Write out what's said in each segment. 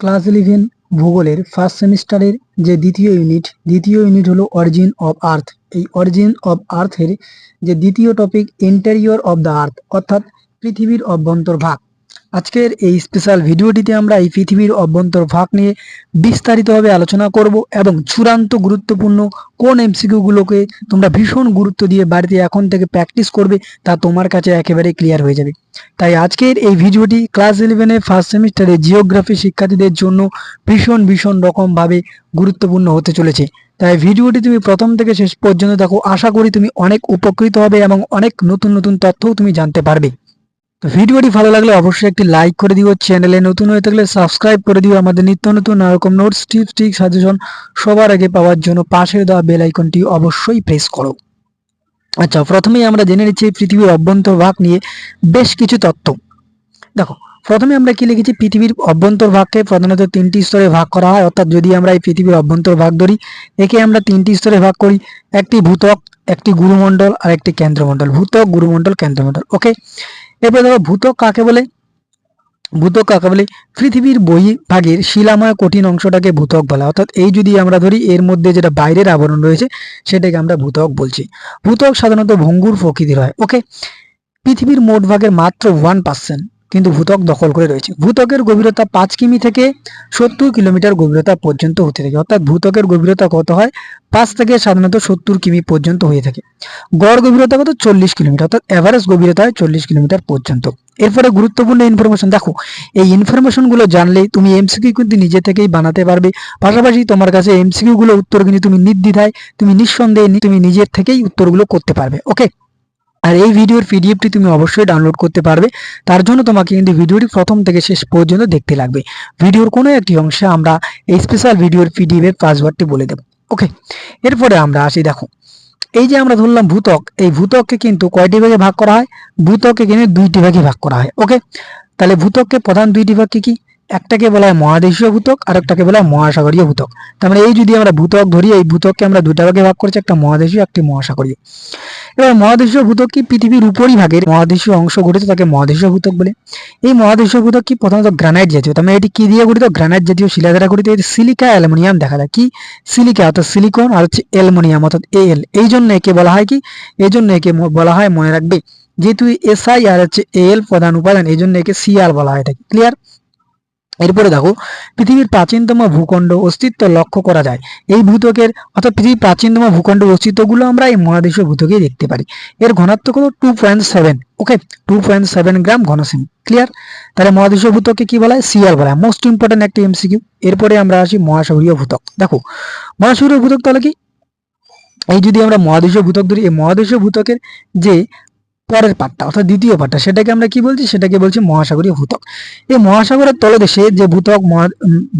Class eleven ভূগোলের first সেমিস্টারের যে দ্বিতীয় ইউনিট দ্বিতীয় ইউনিট হলো অরিজিন অব আর্থ এই অরিজিন অব আর্থের যে দ্বিতীয় topic interior of the earth অর্থাৎ পৃথিবীর অভ্যন্তর ভাগ আজকের এই স্পেশাল ভিডিওটিতে আমরা এই পৃথিবীর অভ্যন্তর ভাগ নিয়ে বিস্তারিতভাবে আলোচনা করব এবং চূড়ান্ত গুরুত্বপূর্ণ কোন এমসিকিউ গুলোকে তোমরা ভীষণ গুরুত্ব দিয়ে বাড়িতে এখন থেকে প্র্যাকটিস করবে তা তোমার কাছে একেবারে ক্লিয়ার হয়ে যাবে। তাই আজকের এই ভিডিওটি ক্লাস ইলেভেনের ফার্স্ট সেমিস্টারে জিওগ্রাফি শিক্ষার্থীদের জন্য ভীষণ ভীষণ রকমভাবে গুরুত্বপূর্ণ হতে চলেছে। তাই ভিডিওটি তুমি প্রথম থেকে শেষ পর্যন্ত দেখো। আশা করি তুমি অনেক উপকৃত হবে এবং অনেক নতুন নতুন তথ্যও তুমি জানতে পারবে। তো ভিডিওটি ভালো লাগলে অবশ্যই একটি লাইক করে দিও চ্যানেলে নতুন হয়ে থাকলে সাবস্ক্রাইব করে দিও, আমাদের নিত্য নতুন নারকম নোটস টিপস টিক সাজেশন সবার আগে পাওয়ার জন্য পাশে দেওয়া বেল আইকনটি অবশ্যই প্রেস করো। আচ্ছা প্রথমেই আমরা জেনে নিচ্ছি পৃথিবীর অভ্যন্তর ভাগ নিয়ে বেশ কিছু তথ্য। দেখো, প্রথমে আমরা কি লিখেছি? পৃথিবীর অভ্যন্তর ভাগকে প্রধানত তিনটি স্তরে ভাগ করা হয়। অর্থাৎ যদি আমরা এই পৃথিবীর অভ্যন্তর ভাগ ধরি, একে আমরা তিনটি স্তরে ভাগ করি, একটি ভূতক একটি গুরুমণ্ডল আর একটি কেন্দ্রমণ্ডল। ভূতক গুরুমণ্ডল, কেন্দ্রমণ্ডল ওকে এরপরে দেখো ভূতক কাকে বলে? ভূতক কাকে বলে? পৃথিবীর বহির্ভাগের শিলাময় কঠিন অংশটাকে ভূতক বলা। অর্থাৎ এই যদি আমরা ধরি, এর মধ্যে যেটা বাইরের আবরণ রয়েছে, সেটাকে আমরা ভূতক বলছি। ভূতক সাধারণত ভঙ্গুর প্রকৃতির হয় ওকে পৃথিবীর মোট ভাগের মাত্র ওয়ান পার্সেন্ট কিন্তু ভূতক দখল করে রয়েছে। ভূতকের গভীরতা পাঁচ কিমি থেকে সত্তর কিলোমিটার গভীরতা পর্যন্ত হতে থাকে। অর্থাৎ ভূতকের গভীরতা কত হয়? পাঁচ থেকে সাধারণত সত্তর কিমি পর্যন্ত হয়ে থাকে। গড় গভীরতা কত? চল্লিশ কিলোমিটার। অর্থাৎ এভারেজ গভীরতা হয় চল্লিশ কিলোমিটার পর্যন্ত। এরপরে গুরুত্বপূর্ণ ইনফরমেশন দেখো, এই ইনফরমেশনগুলো জানলে তুমি এমসিকিউ কিন্তু নিজে থেকেই বানাতে পারবে। পাশাপাশি তোমার কাছে এমসিকিউ গুলো উত্তর কিন্তু তুমি নির্দ্বিধায়, তুমি নিঃসন্দেহে তুমি নিজের থেকেই উত্তরগুলো করতে পারবে। ওকে আর এই ভিডিওর পিডিএফটি তুমি অবশ্যই ডাউনলোড করতে পারবে। তার জন্য তোমাকে কিন্তু ভিডিওটি প্রথম থেকে শেষ পর্যন্ত দেখতে লাগবে। ভিডিওর কোনো একটি অংশে আমরা এই স্পেশাল ভিডিওর পিডিএফ এর পাসওয়ার্ডটি বলে দেবো। ওকে এরপরে আমরা আসি, দেখো। এই যে আমরা ধরলাম ভূতক, এই ভূতককে কিন্তু কয়টি ভাগে ভাগ করা হয়? ভূতককে কিন্তু দুইটি ভাগে ভাগ করা হয়। ওকে তাহলে ভূতককে প্রধান দুইটি ভাগ কি কি? একটাকে বলা হয় মহাদেশীয় ভূতক আর একটাকে বলা হয় মহাসাগরীয় ভূতক। তার মানে এই যদি আমরা ভূতক ধরি, এই ভূতককে আমরা দুটা ভাগে ভাগ করেছি, একটা মহাদেশীয়, একটি মহাসাগরীয়। এবার মহাদেশীয় ভূতক কি পৃথিবীর উপরই ভাগের মহাদেশীয় অংশ গঠিত, তাকে মহাদেশীয় ভূতক বলে। এই মহাদেশীয় ভূতক কি প্রধানত গ্রানাইট জাতীয়, তার মানে এটি কি দিয়ে গঠিত? গ্রানাইট জাতীয় শিলা দ্বারা গঠিত, এটি সিলিকা অ্যালুমিনিয়াম দেখা যায়। কি? সিলিকা, অর্থাৎ সিলিকন, আর হচ্ছে অ্যালুমিনিয়াম, অর্থাৎ এল। এই জন্য একে বলা হয় কি? এই জন্য একে বলা হয় মনে রাখবে, যেহেতু এসআই আর হচ্ছে এল প্রধান উপাদান, এই জন্য একে সিআর বলা হয় থাকে ক্লিয়ার এরপরে দেখো, পৃথিবীর প্রাচীনতম ভূখণ্ড অস্তিত্ব লক্ষ্য করা যায়। এই ভূতকের, অর্থাৎ পৃথিবীর প্রাচীনতম ভূখণ্ডের অস্তিত্বগুলো আমরা এই মহাদেশীয় ভূতকেই দেখতে পারি। এর ঘনত্ব কত? Two point seven okay two point seven gram ঘনসেমি clear তাহলে মহাদেশীয় ভূতককে কি বলা হয়? সিআর বলা হয়। মোস্ট ইম্পর্টেন্ট একটি এমসিকিউ এরপরে আমরা আসি মহাসাগরীয় ভূতক। দেখো মহাসাগরীয় ভূতক তাহলে কি? এই যদি আমরা মহাদেশীয় ভূতক ধরি, এই মহাদেশীয় ভূতকের যে পরের পাটটা অর্থাৎ দ্বিতীয় পাটটা সেটাকে আমরা কি বলছি? সেটাকে বলছি মহাসাগরীয় ভূতক এই মহাসাগরের তলদেশে যে ভূতক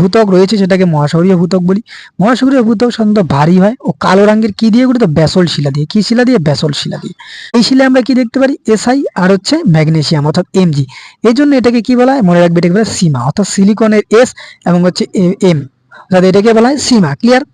ভূতক রয়েছে, সেটাকে মহাসাগরীয় ভূতক বলি। মহাসাগরীয় ভূতক সাধারণত ভারী হয় ও কালো রঙের কি দিয়ে গঠিত? ব্যাসল শিলা দিয়ে। কি শিলা দিয়ে? ব্যাসল শিলা দিয়ে। এই শিলা আমরা কি দেখতে পারি? এসআই আর হচ্ছে ম্যাগনেসিয়াম, অর্থাৎ এমজি এই জন্য এটাকে কি বলা হয়? মনে রাখবে এটাকে বলা সীমা, অর্থাৎ সিলিকনের এস এবং হচ্ছে এম। অর্থাৎ এটাকে বলা হয় সীমা। ক্লিয়ার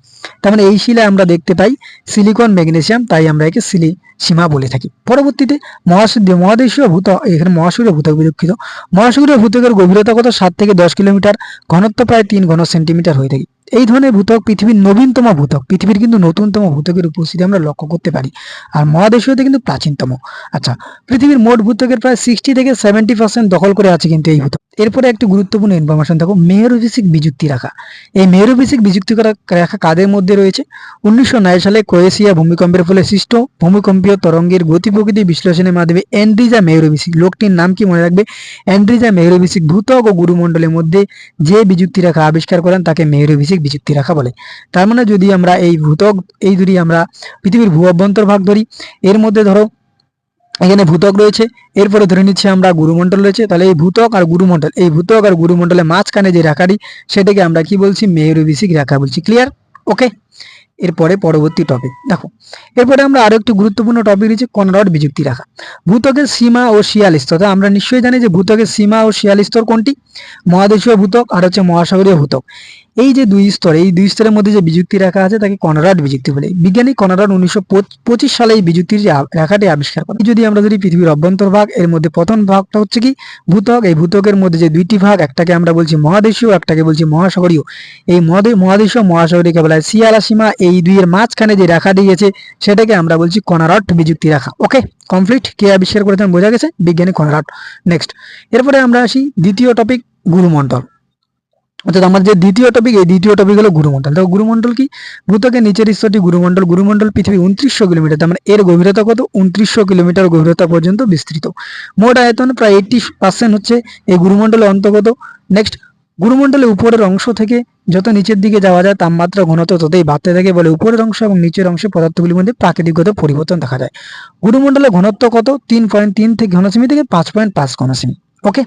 তার মানে এই শিলায় আমরা দেখতে পাই সিলিকন ম্যাগনেশিয়াম তাই আমরা একে সিলি সীমা বলে থাকি। পরবর্তীতে মহাসাগরীয় মহাদেশীয় ভূত, এখানে মহাসাগরীয় ভূতক বিরক্ষিত মহাসাগরীয় ভূতকের গভীরতা কত? সাত থেকে দশ কিলোমিটার। ঘনত্ব প্রায় তিন ঘন সেন্টিমিটার হয়ে থাকে। এই ধরনের ভূতক পৃথিবীর নবীনতম ভূতক পৃথিবীর কিন্তু নতুনতম ভূতকের উপস্থিতি আমরা লক্ষ্য করতে পারি। আর মহাদেশীয়তে কিন্তু প্রাচীনতম। আচ্ছা পৃথিবীর মোট ভূতকের প্রায় সিক্সটি থেকে সেভেন্টি পার্সেন্ট দখল করে আছে কিন্তু এই ভূতক এরপরে একটি গুরুত্বপূর্ণ ইনফরমেশন দেখো মেয়রভিসিক বিযুক্তি রাখা। এই মেরুভিসিক বিযুক্তি রেখা কাদের মধ্যে রয়েছে? উনিশশো নয় সালে ক্রোয়েশিয়া ভূমিকম্পের ফলে সৃষ্ট ভূমিকম্পীয় তরঙ্গের গতি প্রকৃতি বিশ্লেষণের মাধ্যমে অ্যান্ড্রিজা মেয়রভিসিক লোকটির নাম কি মনে রাখবে? অ্যান্ড্রিজা মেয়রভিসিক ভূতক ও গুরুমণ্ডলের মধ্যে যে বিযুক্তি রাখা আবিষ্কার করেন তাকে মেয়রভিসিক বিযুক্তি রেখা বলে। তার মানে যদি আমরা এই ভূতক এই যদি আমরা পৃথিবীর ভূ অভ্যন্তর ভাগ ধরি, এর মধ্যে ধরো, এখানে ভূতক রয়েছে, এরপরে ধরে নিচ্ছি আমরা গুরুমণ্ডল রয়েছে, তাহলে এই ভূতক আর গুরুমণ্ডল, এই ভূতক আর গুরুমণ্ডলের মাঝখানে যে রেখাটি, সেটাকে আমরা কি বলছি? মেয়রভিসিক রেখা বলছি। ক্লিয়ার ওকে এরপরে পরবর্তী টপিক দেখো। এরপরে আমরা আরও একটি গুরুত্বপূর্ণ টপিক রয়েছে, কনরড বিযুক্তি রাখা। ভূতকের সীমা ও শিয়াল স্তর আমরা নিশ্চয়ই জানি যে ভূতকের সীমা ও শিয়াল স্তর কোনটি? মহাদেশীয় ভূতক আর হচ্ছে মহাসাগরীয় ভূতক এই যে দুই স্তর, এই দুই স্তরের মধ্যে যে বিযুক্তি রাখা আছে, তাকে কনরাড বিযুক্তি বলে। বিজ্ঞানী কনরাড উনিশশো পঁচিশ সালে এই বিযুক্তির যে রেখাটি আবিষ্কার করে যদি আমরা ধরি পৃথিবীর অভ্যন্তর ভাগ, এর মধ্যে প্রথম ভাগটা হচ্ছে কি ভূতক এই ভূতকের মধ্যে যে দুইটি ভাগ, একটাকে আমরা বলছি মহাদেশীয়, একটাকে বলছি মহাসাগরীয়। এই মহাদে- মহাদেশীয় মহাসাগরীয়কে বলা হয় সিয়ালা সীমা এই দুইয়ের মাঝখানে যে রেখা দিয়েছে, সেটাকে আমরা বলছি কনারট বিযুক্তি রাখা। ওকে, কমপ্লিট? কে আবিষ্কার করেছেন? বোঝা গেছে? বিজ্ঞানী কনারট নেক্সট। এরপরে আমরা আসি দ্বিতীয় টপিক, গুরুমণ্ডল। অর্থাৎ আমার যে দ্বিতীয় টপিক এই দ্বিতীয় টপিক হলো গুরুমণ্ডল। দেখো, গুরুমণ্ডল কি? ভূতকের নিচের স্তরটি গুরুমণ্ডল গুরুমণ্ডল পৃথিবী উনত্রিশশো কিলোমিটার, তার মানে এর গভীরতা কত? উনত্রিশশো কিলোমিটার গভীরতা পর্যন্ত বিস্তৃত। মোট আয়তন প্রায় এইটটি পার্সেন্ট হচ্ছে এই গুরুমণ্ডলের অন্তর্গত। নেক্সট গুরুমণ্ডলের উপরের অংশ থেকে যত নিচের দিকে যাওয়া যায়, তাপমাত্রা, ঘনত্ব ততই বাড়তে থাকে, বলে উপরের অংশ এবং নিচের অংশে পদার্থগুলির মধ্যে প্রাকৃতিকগত পরিবর্তন দেখা যায়। গুরুমণ্ডলের ঘনত্ব কত? তিন পয়েন্ট তিন থেকে ঘনসেমি থেকে পাঁচ পয়েন্ট পাঁচ ঘনসেমি ওকে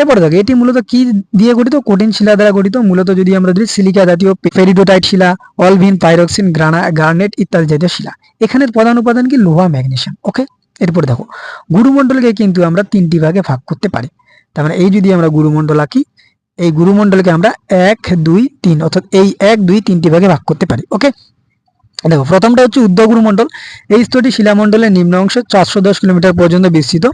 এরপরে দেখো, এটি মূলত কি দিয়ে গঠিত? কঠিন শিলা দ্বারা গঠিত। মূলত যদি আমরা ধরি, সিলিকা জাতীয় ফেরিডোটাইট শিলা, অলভিন, পাইরক্সিন, গ্রানা গার্নেট ইত্যাদি জাতীয় শিলা। এখানের প্রধান উপাদান কি? লোহা ম্যাগনেশিয়াম ওকে এরপরে দেখো, গুরুমণ্ডলকে কিন্তু আমরা তিনটি ভাগে ভাগ করতে পারি। তার মানে এই যদি আমরা গুরুমণ্ডল আঁকি, এই গুরুমণ্ডলকে আমরা এক, দুই, তিন, অর্থাৎ এই এক, দুই, তিনটি ভাগে ভাগ করতে পারি। ওকে দেখো, প্রথমটা হচ্ছে উদ্যোগুরুমণ্ডল এই স্তরটি শিলামণ্ডলের নিম্ন অংশ, চারশো দশ কিলোমিটার পর্যন্ত বিস্তৃত।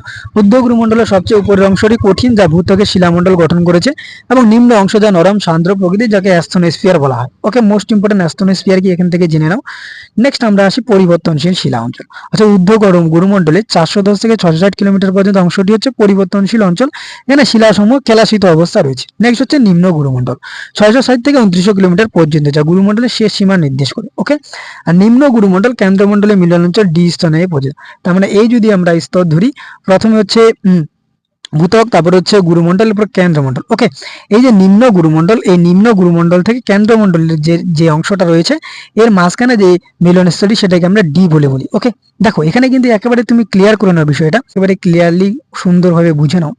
উদ্যোগুরুমণ্ডলের সবচেয়ে উপরের অংশটি কঠিন, যা ভূত্বকের শিলামণ্ডল গঠন করেছে এবং নিম্ন অংশ যা নরম, সান্দ্র প্রকৃতি, যাকে অ্যাস্থনোস্ফিয়ার বলা হয়। ওকে মোস্ট ইম্পর্টেন্ট অ্যাস্থনোস্ফিয়ার কি? এখান থেকে জেনে নাও। নেক্সট আমরা আসি পরিবর্তনশীল শিলা অঞ্চল। আচ্ছা উদ্যোগ গুরুমণ্ডলে চারশো দশ থেকে ছশো ষাট কিলোমিটার পর্যন্ত অংশটি হচ্ছে পরিবর্তনশীল অঞ্চল। এখানে শিলাসমূহ কেলাসিত অবস্থা রয়েছে। নেক্সট হচ্ছে নিম্ন গুরুমণ্ডল ছয়শো ষাট থেকে উনত্রিশশো কিলোমিটার পর্যন্ত, যা গুরুমণ্ডলের শেষ সীমা নির্দেশ করে। ওকে আর নিম্ন গুরুমণ্ডল কেন্দ্রমণ্ডলের মিলন অঞ্চল ডি স্তনে পর্যন্ত তার মানে এই যদি আমরা স্তর ধরি, প্রথমে হচ্ছে ভূতক তারপর হচ্ছে গুরুমণ্ডল, এরপর কেন্দ্রমণ্ডল। ওকে এই যে নিম্ন গুরুমণ্ডল, এই নিম্ন গুরুমণ্ডল থেকে কেন্দ্রমণ্ডলের যে যে অংশটা রয়েছে, এর মাঝখানে যে মিলনস্থলী সেটাকে আমরা ডি বলে বলি। ওকে দেখো, এখানে কিন্তু একেবারে তুমি ক্লিয়ার করে নাও বিষয়টা। একেবারে ক্লিয়ারলি সুন্দরভাবে বুঝে নাও।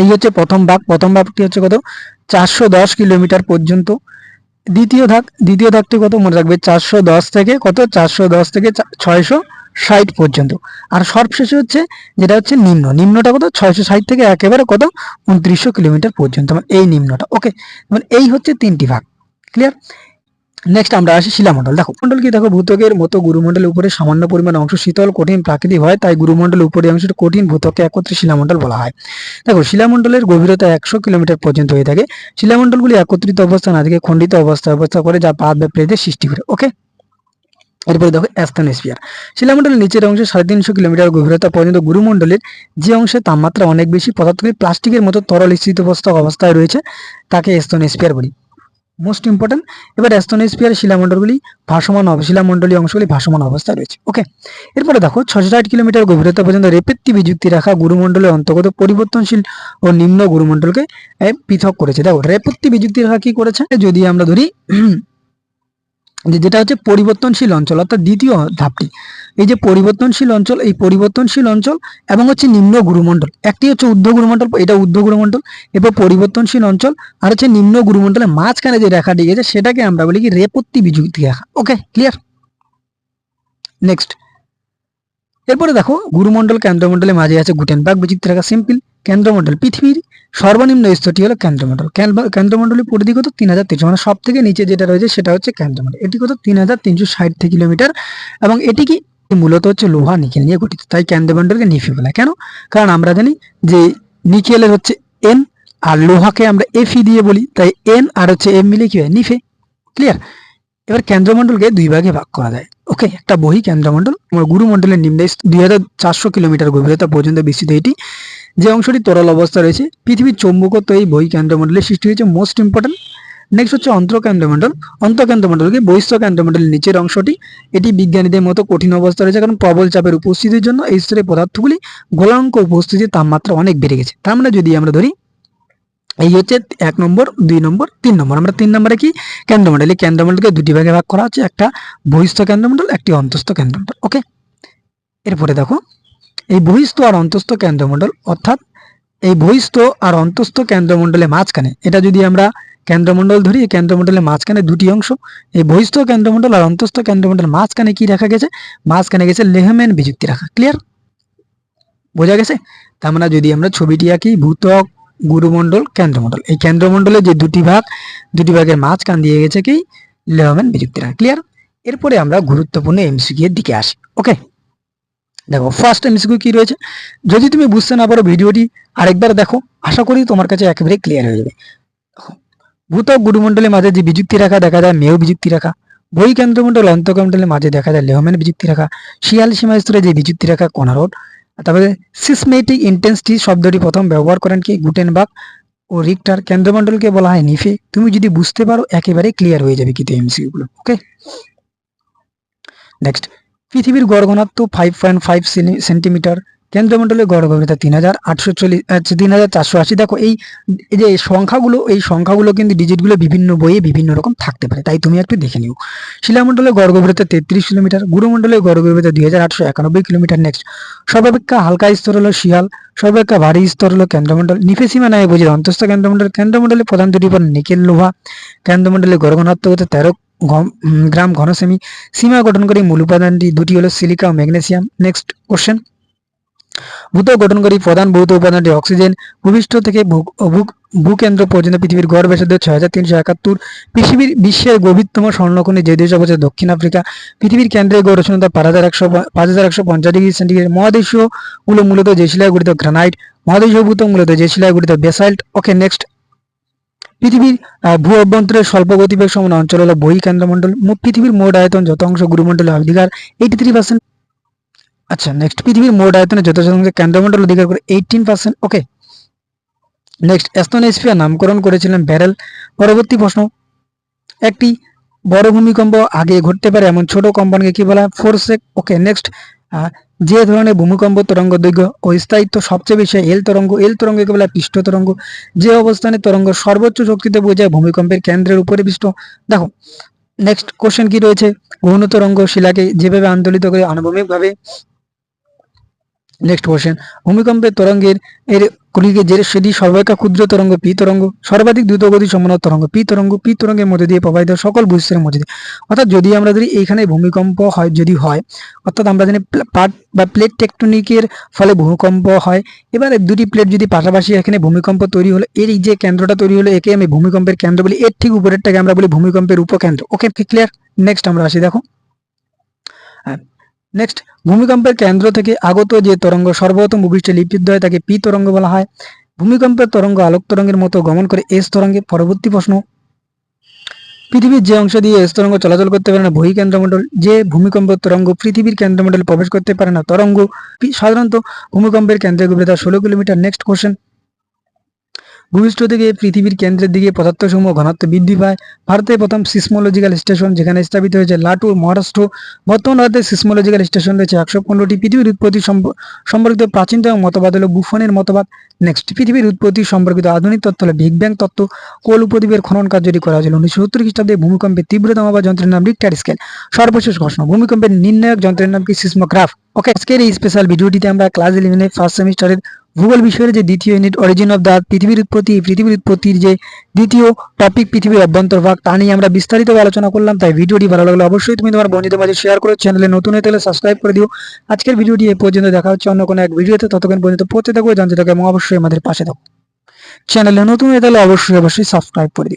এই হচ্ছে প্রথম ভাগ। প্রথম ভাগটি হচ্ছে কত? চারশো দশ কিলোমিটার পর্যন্ত। দ্বিতীয় ধাক, দ্বিতীয় ধাপটি কত? মনে রাখবে চারশো দশ থেকে কত? চারশো দশ থেকে ছয়শো ষাট পর্যন্ত। আর সর্বশেষে হচ্ছে যেটা হচ্ছে নিম্ন। নিম্নটা কত? ছয়শো ষাট থেকে একেবারে কত? উনত্রিশশো কিলোমিটার পর্যন্ত। মানে এই নিম্নটা। ওকে মানে এই হচ্ছে তিনটি ভাগ। ক্লিয়ার নেক্সট আমরা আসি শিলামণ্ডল। দেখো, মণ্ডল কি? দেখো ভূতকের মতো গুরুমণ্ডলের উপরে সামান্য পরিমাণ অংশ শীতল, কঠিন, প্রাকৃতিক হয়, তাই গুরুমণ্ডলের উপরে অংশটা কঠিন ভূতককে একত্রে শিলামণ্ডল বলা হয়। দেখো, শিলামণ্ডলের গভীরতা একশো কিলোমিটার পর্যন্ত হয়ে থাকে। শিলামণ্ডলগুলি একত্রিত অবস্থা না থেকে খণ্ডিত অবস্থায় অবস্থা করে, যা পাত বা প্লেটের সৃষ্টি করে ওকে এরপরে দেখো, অ্যাস্থনোস্ফিয়ার। শিলামণ্ডলের নিচের অংশে সাড়ে তিনশো কিলোমিটার গভীরতা পর্যন্ত গুরুমণ্ডলের যে অংশে তাপমাত্রা অনেক বেশি পদার্থগুলি প্লাস্টিকের মতো তরল স্থিত অবস্থা অবস্থায় রয়েছে, তাকে স্থনোস্ফিয়ার বলি। মোস্ট ইম্পর্টেন্ট এবার অ্যাস্থনোস্ফিয়ার শিলামণ্ডলগুলি ভাসমান শিলামণ্ডলীয় অংশগুলি ভাসমান অবস্থায় রয়েছে। ওকে এরপরে দেখো ছশো ষাট কিলোমিটার গভীরতা পর্যন্ত রেপেত্তি বিযুক্তি রাখা গুরুমণ্ডলের অন্তর্গত পরিবর্তনশীল ও নিম্ন গুরুমণ্ডলকে পৃথক করেছে। দেখো, রেপত্তি বিযুক্তি রাখা কি করেছে? যদি আমরা ধরি যেটা হচ্ছে পরিবর্তনশীল অঞ্চল, অর্থাৎ দ্বিতীয় ধাপটি। এই যে পরিবর্তনশীল অঞ্চল, এই পরিবর্তনশীল অঞ্চল এবং হচ্ছে নিম্ন গুরুমণ্ডল, একটি হচ্ছে ঊর্ধ্ব গুরুমণ্ডল, এটা ঊর্ধ্ব গুরুমণ্ডল, এরপর পরিবর্তনশীল অঞ্চল, আর হচ্ছে নিম্ন গুরুমণ্ডলের মাঝখানে যে রেখাটি গেছে, সেটাকে আমরা বলি কি রেপত্তি বিযুক্তি রেখা। ওকে ক্লিয়ার নেক্সট এরপরে দেখো, গুরুমণ্ডল কেন্দ্রমণ্ডলের মাঝে আছে গুটেনবার্গ বিচিত্র রেখা সিম্পল কেন্দ্রমণ্ডল। পৃথিবীর সর্বনিম্ন স্তরটি হলো কেন্দ্রমণ্ডল। কেন্দ্র- কেন্দ্রমণ্ডলের পরিধি কত? তিন হাজার তিনশো। মানে সব থেকে নিচে যেটা রয়েছে, সেটা হচ্ছে কেন্দ্রমণ্ডল। এটি কত? তিন হাজার তিনশো ষাট কিলোমিটার। এবং এটি কি মূলত হচ্ছে লোহা নিকেল নিয়ে গঠিত। তাই কেন্দ্রমণ্ডলকে নিফি বলা। কেন? কারণ আমরা জানি যে নিকেলের হচ্ছে এন আর লোহাকে আমরা এফি দিয়ে বলি। তাই এন আর হচ্ছে এম মিলে কি হয়? নিফে। ক্লিয়ার এবার কেন্দ্রমণ্ডলকে দুই ভাগে ভাগ করা যায়। ওকে একটা বহি কেন্দ্রমণ্ডল আমার গুরুমণ্ডলের নিম্নে দুই হাজার চারশো কিলোমিটার গভীরতা পর্যন্ত বিস্তৃত এটি। যে অংশটি তরল অবস্থা রয়েছে, পৃথিবীর চৌম্বকত্ব এই বহি কেন্দ্রমণ্ডলের সৃষ্টি হয়েছে মোস্ট ইম্পর্টেন্ট নেক্সট হচ্ছে অন্তঃকেন্দ্রমণ্ডল অন্তঃকেন্দ্রমণ্ডলকে বহিষ্ঠ কেন্দ্রমণ্ডলের নিচের অংশটি। এটি বিজ্ঞানীদের মতো কঠিন অবস্থা রয়েছে কারণ প্রবল চাপের উপস্থিতির জন্য এই স্তরে পদার্থগুলি গোলাঙ্ক উপস্থিতির তাপমাত্রা অনেক বেড়ে গেছে। তার মানে যদি আমরা ধরি, এই হচ্ছে এক নম্বর, দুই নম্বর, তিন নম্বর। আমরা তিন নম্বরে কি? কেন্দ্রমণ্ডল। এই কেন্দ্রমণ্ডলকে দুটি ভাগে ভাগ করা হচ্ছে। একটা বহিস্থ কেন্দ্রমণ্ডল একটি অন্তস্থ কেন্দ্রমণ্ডল ওকে এরপরে দেখো, এই বহিস্থ আর অন্তস্থ কেন্দ্রমণ্ডল অর্থাৎ এই বহিস্থ আর অন্তস্থ কেন্দ্রমণ্ডলের মাঝখানে, এটা যদি আমরা কেন্দ্রমণ্ডল ধরি, এই কেন্দ্রমণ্ডলের মাঝখানে দুটি অংশ, এই বহিস্থ কেন্দ্রমণ্ডল আর অন্তস্থ কেন্দ্রমণ্ডল মাঝখানে কি রাখা গেছে? মাঝখানে গেছে লেহম্যান বিযুক্তি রাখা ক্লিয়ার বোঝা গেছে? তার মানে যদি আমরা ছবিটি আঁকি, ভূতক, গুরুমণ্ডল, কেন্দ্রমণ্ডল, এই কেন্দ্রমণ্ডলে যে দুটি ভাগ, দুটি ভাগের মাঝখান দিয়ে গেছে কি? লেহম্যান বিযুক্তি রাখা ক্লিয়ার এরপরে আমরা গুরুত্বপূর্ণ এমসিকিউ এর দিকে আসি ওকে দেখো ফার্স্ট এমসিকিউ কি রয়েছে? যদি তুমি বুঝতে না পারো ভিডিওটি, আরেকবার দেখো, আশা করি তোমার কাছে একেবারে ক্লিয়ার হয়ে যাবে। ভূতক গুরুমণ্ডলের মাঝে যে বিযুক্তি রেখা দেখা যায় মেয় বিযুক্তি রেখা। বই কেন্দ্রমণ্ডল অন্তঃকেন্দ্রমণ্ডলের মাঝে দেখা যায় লেহমেন বিযুক্তি রেখা। শিয়াল সীমা স্তরে যে বিযুক্তি রেখা, কোনারোড। তারপরে সিসমেটিক ইন্টেন্সিটি শব্দটি প্রথম ব্যবহার করেন কি গুটেনবার্গ ও রিক্টার। কেন্দ্রমণ্ডলকে বলা হয় নিফে। তুমি যদি বুঝতে পারো একেবারে ক্লিয়ার হয়ে যাবে কিন্তু এমসিকিউ গুলো ওকে নেক্সট পৃথিবীর গড় ঘনত্ব ফাইভ পয়েন্ট ফাইভ সেন্টিমিটার কেন্দ্রমণ্ডলের গড় গভীরতা তিন হাজার আটশো চল্লিশ তিন হাজার চারশো আশি। দেখো, এই যে সংখ্যাগুলো, এই সংখ্যাগুলো কিন্তু ডিজিটগুলো বিভিন্ন বইয়ে বিভিন্ন রকম থাকতে পারে। তাই তুমি একটু দেখে নিও। শিলামণ্ডলের গড় গভীরতা তেত্রিশ কিলোমিটার গুরুমণ্ডলের গড় গভীরতা দুই হাজার আটশো একানব্বই কিলোমিটার। নেক্সট সর্বাপেক্ষা হালকা স্তর হলো শিয়াল, সর্বাপেক্ষা ভারী স্তর হলো কেন্দ্রমণ্ডল। নিফেসীমা নয় বুঝে অন্তস্থ কেন্দ্রমণ্ডল। কেন্দ্রমণ্ডলের প্রধান দুটি পর নিকেল লোহা। কেন্দ্রমণ্ডলের গড় ঘনত্ব হতে তেরো গ্রাম ঘনসেমি সীমা গঠনকারী মূল উপাদানটি, দুটি হলো সিলিকা ও ম্যাগনেসিয়াম। নেক্সট কোশ্চেন ভূত গঠনকারী প্রধান ভৌত উপাদানটি অক্সিজেন। ভূপৃষ্ঠ থেকে ভূকেন্দ্র পর্যন্ত পৃথিবীর গড় ব্যাসার্ধ ছয় হাজার তিনশো একাত্তর। পৃথিবীর বিশ্বের গভীরতম স্বর্ণখনি যে দেশ অবস্থিত দক্ষিণ আফ্রিকা। পৃথিবীর কেন্দ্রে গড় উষ্ণতা পাঁচ হাজার একশো পাঁচ হাজার একশো পঞ্চাশ ডিগ্রি সেন্টিগ্রেড। মহাদেশীয়গুলো মূলত যে শিলায় গঠিত গ্রানাইট। মহাদেশীয় ভূত মূলত যে শিলায় গঠিত বেসাল্ট। ওকে, নেক্সট। পৃথিবীর ভূ অভ্যন্তরের স্বল্প গতিবেগ সমান অঞ্চল হলো বহি কেন্দ্রমণ্ডল পৃথিবীর মোট আয়তন যত অংশ গুরুমণ্ডলে অধিকার এইটি থ্রি পার্সেন্ট আচ্ছা নেক্সট পৃথিবীর মোট আয়তনে যত শতাংশ কেন্দ্রমণ্ডল অধিকার করে eighteen percent okay next asthenosphere নামকরণ করেছিলেন ব্যারেল পরবর্তী প্রশ্ন, একটি বড় ভূমিকম্প আগে ঘটতে পারে এমন ছোট কম্পনকে কি বলা ফোরসেক ওকে নেক্সট যে ধরনের ভূমিকম্প, তরঙ্গ দৈর্ঘ্য ও স্থায়িত্ব সবচেয়ে বেশি এল তরঙ্গ এল তরঙ্গকে বলা পৃষ্ঠ তরঙ্গ। যে অবস্থানে তরঙ্গ সর্বোচ্চ শক্তিতে বোঝায় ভূমিকম্পের কেন্দ্রের উপরে পৃষ্ঠ। দেখো নেক্সট কোশ্চেন কি রয়েছে? গৌণ তরঙ্গ শিলাকে যেভাবে আন্দোলিত করে আনুভূমিকভাবে নেক্সট কোশ্চেন ভূমিকম্পের তরঙ্গের এর গুলিকে যে সেটি সর্বাপেক্ষা ক্ষুদ্র তরঙ্গ, পি তরঙ্গ, সর্বাধিক দ্রুত গতি সম্পন্ন তরঙ্গ, পি তরঙ্গ, পি তরঙ্গের মধ্যে দিয়ে প্রবাহিত সকল বৈশিষ্ট্যের মধ্যে দিয়ে। অর্থাৎ যদি আমরা যদি এইখানে ভূমিকম্প হয়, যদি হয়, অর্থাৎ আমরা জানি পাট বা প্লেট টেকটনিকের ফলে ভূমিকম্প হয়। এবারে দুটি প্লেট যদি পাশাপাশি এখানে ভূমিকম্প তৈরি হলো, এর যে কেন্দ্রটা তৈরি হলো, একে আমি ভূমিকম্পের কেন্দ্র বলি। এর ঠিক উপরেরটাকে আমরা বলি ভূমিকম্পের উপকেন্দ্র। ওকে ক্লিয়ার নেক্সট আমরা আসি, দেখো। নেক্সট ভূমিকম্পের কেন্দ্র থেকে আগত যে তরঙ্গ সর্বপ্রথম ভূপৃষ্ঠে লিপিত হয়, তাকে পি তরঙ্গ বলা হয়। ভূমিকম্পের তরঙ্গ আলোক তরঙ্গের মতো গমন করে এস তরঙ্গে পরবর্তী প্রশ্ন। পৃথিবীর যে অংশ দিয়ে এস তরঙ্গ চলাচল করতে পারে না, বহি কেন্দ্রমণ্ডল, যে ভূমিকম্পের তরঙ্গ পৃথিবীর কেন্দ্রমণ্ডলে প্রবেশ করতে পারে না, তরঙ্গ সাধারণত ভূমিকম্পের কেন্দ্রের গভীরতা ষোলো কিলোমিটার। নেক্সট কোশ্চেন ভূপৃষ্ঠ থেকে পৃথিবীর কেন্দ্রের দিকে পদার্থসমূহ ঘনত্ব বৃদ্ধি পায়। ভারতের প্রথম সিসমোলজিক্যাল স্টেশন যেখানে স্থাপিত হয়েছে লাটুর মহারাষ্ট্র। বর্তমান ভারতের সিসমোলজিক্যাল স্টেশন রয়েছে একশো পনেরোটি। পৃথিবীর উৎপত্তি সম্প- সম্পর্কিত প্রাচীনতম মতবাদ হল বুফনের মতবাদ। নেক্সট পৃথিবীর উৎপত্তি সম্পর্কিত আধুনিক তত্ত্ব হলো বিগ ব্যাং তত্ত্ব। কোল উপদ্বীপের খনন কার্যটি করা হয়েছিল উনিশশো সত্তর খ্রিস্টাব্দে, ভূমিকম্পের তীব্রতম বা যন্ত্রের নাম রিক্টার স্কেল সর্বশেষ ঘোষণা, ভূমিকম্পের নির্ণায়ক যন্ত্রের নাম কি সিসমোগ্রাফ ওকে আজকের এই স্পেশাল ভিডিওটিতে আমরা ক্লাস ইলেভেনের ফার্স্ট সেমিস্টারের ভূগোল বিষয়ের যে দ্বিতীয় ইউনিট অরিজিন অফ দ্য পৃথিবীর উৎপত্তি, পৃথিবীর উৎপত্তির যে দ্বিতীয় টপিক পৃথিবীর অভ্যন্তরভাগ তা নিয়ে আমরা বিস্তারিত আলোচনা করলাম। তাই ভিডিওটি ভালো লাগলে অবশ্যই তুমি তোমার বন্ধুদের মাঝে শেয়ার করো চ্যানেলে নতুন হয়ে থাকলে সাবস্ক্রাইব করে দিও। আজকের ভিডিওটি এ পর্যন্ত দেখা হচ্ছে অন্য কোনো এক ভিডিওতে ততক্ষণ পর্যন্ত পড়তে থাকো, জানতে থাকো এবং অবশ্যই আমাদের পাশে থাকো। চ্যানেলে নতুন হয়ে থাকলে অবশ্যই অবশ্যই সাবস্ক্রাইব করে দিও।